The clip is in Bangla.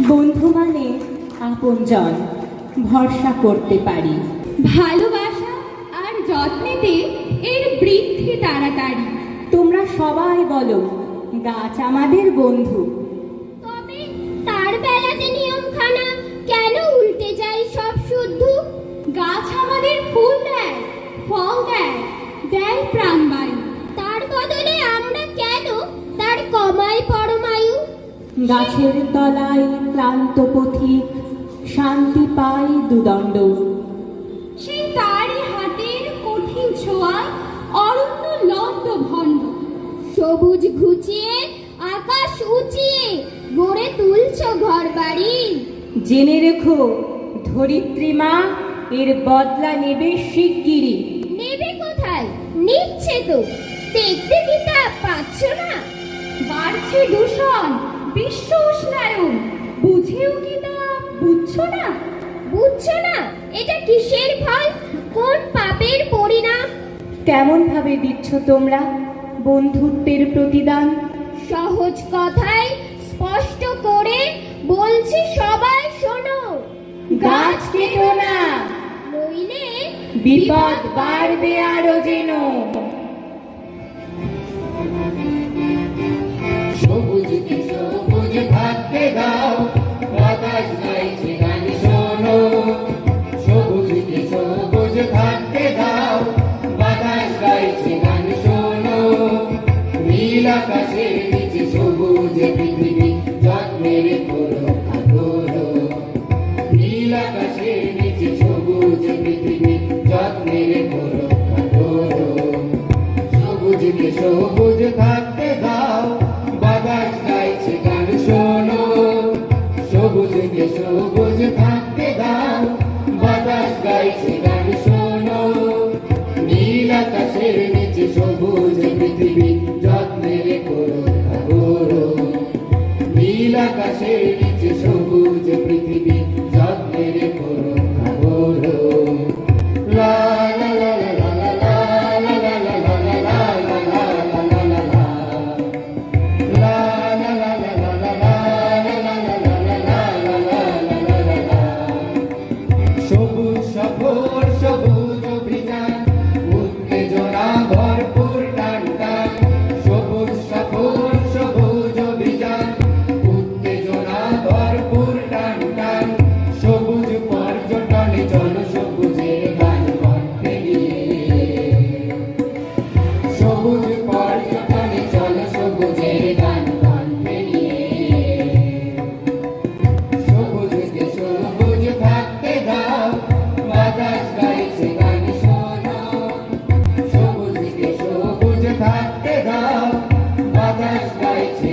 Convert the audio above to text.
বন্ধু মানে আপনজন ভরসা করতে পারি। ভালোবাসা আর যত্নেতে এর বৃদ্ধি তাড়াতাড়ি। তোমরা সবাই বলো গাছ আমাদের বন্ধু। গাছের তলায় ক্লান্ত পথিক শান্তি পায় দুদণ্ড। সেই তারই হাতের কঠিন ছোঁয়ায় অরণ্য লন্ড ভণ্ড। সবুজ ঘুচিয়ে আকাশ উঁচিয়ে গড়ে তুলছ ঘর বাড়ি জেনে রেখো ধরিত্রী মা এর বদলা নেবে শিগগিরি নেবে কোথায়? নিচ্ছে তো। দেখতে কি তা পাচ্ছ না? বাড়ছে দূষণ। বিশ্ব উষ্ণায়ন বুঝেও কি তা? বুঝছ না? বুঝছ না? এটা কিসের ফল? কোন পাপের পরিণাম? কেমন ভাবে দিচ্ছ তোমরা বন্ধুত্বের প্রতিদান? সহজ কথায় স্পষ্ট করে বলছি সবাই শোনো। গাছ কেটো না। নইলে বিপদ বাড়বে আরও যেন। নীল আকাশের নিচে সবুজ পৃথিবী যত্নের করো করো নীল আকাশের নিচে সবুজ পৃথিবী যত্নের করো করো সবুজকে সবুজ থাকতে দাও, বাতাস গাইছে গান শোনো। সবুজকে সবুজ থাকতে দাও, বাতাস গাইছে গান শোনো। নীল আকাশের নিচে সবুজ পৃথিবী সবুজ পর্যটনে চলো সবুজের গান কণ্ঠে নিয়ে সবুজকে সবুজ থাকতে দাও, বাতাস গাইছে গান শোনো। সবুজকে সবুজ থাকতে দাও, বাতাস গাইছে